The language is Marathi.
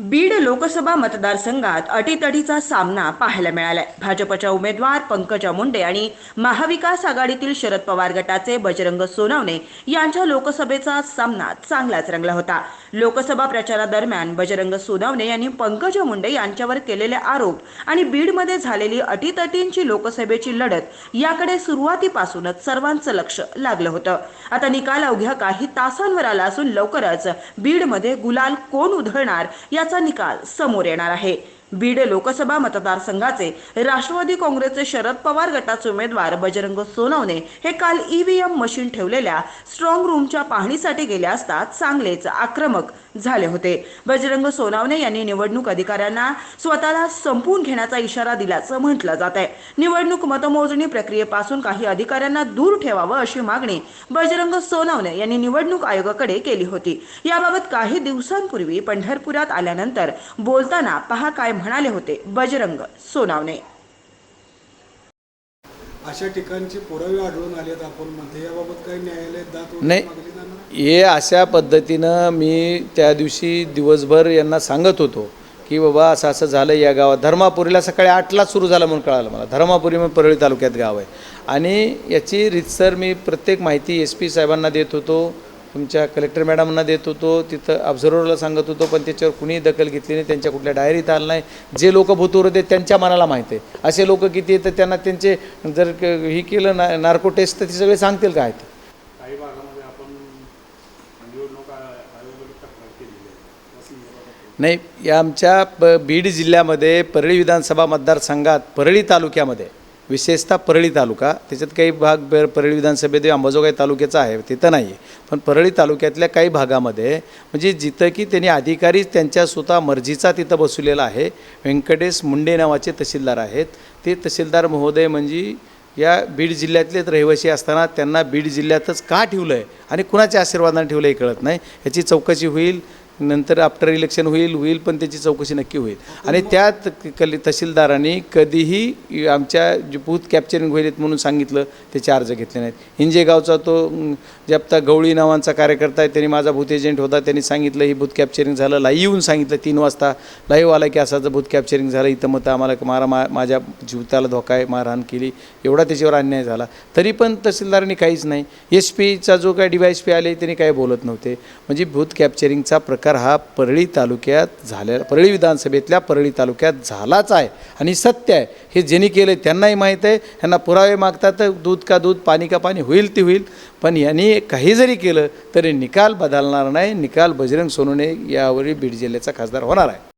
बीड लोकसभा मतदारसंघात अटीतटीचा सामना पाहायला मिळालाय. भाजपच्या उमेदवार पंकजा मुंडे आणि महाविकास आघाडीतील शरद पवार गटाचे बजरंग सोनवणे यांच्या लोकसभेचा सामना चांगलाच रंगला होता. लोकसभा प्रचारादरम्यान बजरंग सोनवणे यांनी पंकजा मुंडे यांच्यावर केलेले आरोप आणि बीडमध्ये झालेली अटीतटींची लोकसभेची लढत याकडे सुरुवातीपासूनच सर्वांचं लक्ष लागलं होतं. आता निकाल अवघ्या काही तासांवर आला असून लवकरच बीडमध्ये गुलाल कोण उधळणार या निकाल समोर येणार आहे. बीड लोकसभा मतदारसंघाचे राष्ट्रवादी काँग्रेसचे शरद पवार गटाचे उमेदवार बजरंग सोनवणे हे काल ईव्हीएम मशीन ठेवलेल्या स्ट्रॉंग रूमच्या पाहणीसाठी गेले असता चांगलेच आक्रमक झाले होते. बजरंग सोनवणे यांनी निवडणूक अधिकाऱ्यांना स्वतःला संपवून घेण्याचा इशारा दिल्याचं म्हटलं जात आहे. निवडणूक मतमोजणी प्रक्रियेपासून काही अधिकाऱ्यांना दूर ठेवावं अशी मागणी बजरंग सोनवणे यांनी निवडणूक आयोगाकडे केली होती. याबाबत काही दिवसांपूर्वी पंढरपुरात आल्यानंतर बोलताना पहा काय म्हणाले होते. बजरंग सोनावणे. अशा ठिकाणचे पुरावे आढळून आलेत आपण. म्हणते याबाबत काही न्यायालयात नाही. हे अशा पद्धतीनं मी त्या दिवशी दिवसभर यांना सांगत होतो की बाबा असं असं झालं या गावात. धर्मापुरीला सकाळी आठला सुरू झालं म्हणून कळालं मला. धर्मापुरी मग परळी तालुक्यात गाव आहे. आणि याची रितसर मी प्रत्येक माहिती एस पी साहेबांना देत होतो. तुमच्या कलेक्टर मॅडमना देत होतो तिथं ऑब्झर्वरला सांगत होतो पण त्याच्यावर कुणीही दखल घेतली नाही त्यांच्या कुठल्या डायरीत आलं नाही. जे लोक भूतूर होते त्यांच्या मनाला माहीत आहे. असे लोक किती आहेत तर त्यांना त्यांचे जर ही केलं ना नार्को टेस्ट तर ते सगळे सांगतील काय ते. नाही या आमच्या प बीड जिल्ह्यामध्ये परळी विधानसभा मतदारसंघात परळी तालुक्यामध्ये विशेषतः परळी तालुका त्याच्यात काही भाग बर- परळी विधानसभेत अंबाजोगाई तालुक्याचा आहे तिथं नाही आहे पण परळी तालुक्यातल्या काही भागामध्ये म्हणजे जिथं की त्यांनी अधिकारी त्यांच्या स्वतः मर्जीचा तिथं बसवलेला आहे व्यंकटेश मुंडे नावाचे तहसीलदार आहेत. ते तहसीलदार महोदय म्हणजे या बीड जिल्ह्यातलेच रहिवासी असताना त्यांना बीड जिल्ह्यातच का ठेवलं आहे आणि कुणाच्या आशीर्वादाने ठेवलं हे कळत नाही. याची चौकशी होईल. नंतर आफ्टर इलेक्शन होईल होईल पण त्याची चौकशी नक्की होईल. आणि त्यात कल तहसीलदारांनी कधीही आमच्या जे बूथ कॅप्चरिंग होईल म्हणून सांगितलं त्याचे अर्ज घेतले नाहीत. हिंजेगावचा तो अं, जप्ता गवळी नावांचा कार्यकर्ता आहे त्यांनी माझा बूथ एजंट होता त्यांनी सांगितलं ही बूथ कॅप्चरिंग झालं. लाईव्ह येऊन सांगितलं तीन वाजता. लाईव्ह आला की असाचं बूथ कॅप्चरिंग झालं इथं मतं आम्हाला मारा मा माझ्या जीवताला धोका आहे मारहाण केली. एवढा त्याच्यावर अन्याय झाला. तरी पण तहसीलदारांनी काहीच नाही. एस पीचा जो काय डी वाय एस पी आले त्यांनी काही बोलत नव्हते. म्हणजे बूथ कॅप्चरिंगचा प्रकार हा परळी तालुक्यात झाल्या परळी विधानसभेतल्या परळी तालुक्यात झालाच आहे आणि सत्य आहे. हे ज्यांनी केलं त्यांनाही माहीत आहे. ह्यांना पुरावे मागतात तर दूध का दूध पाणी का पाणी होईल ते होईल. पण यांनी काही जरी केलं तरी निकाल बदलणार नाही. निकाल बजरंग सोनूने यावरील बीड जिल्ह्याचा खासदार होणार आहे.